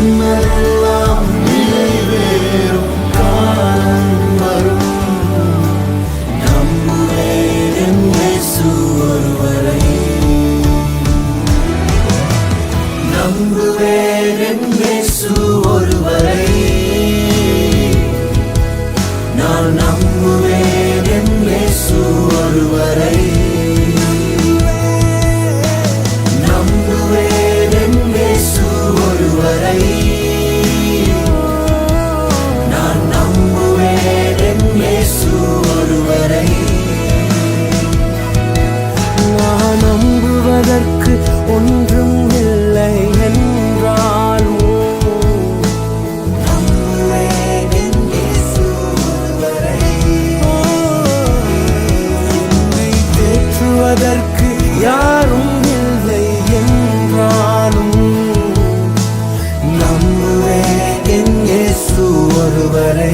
my love. காப்பதற்கு யாரும் இல்லை என்றாலும் நம்புவேன் என் இயேசு ஒருவரை.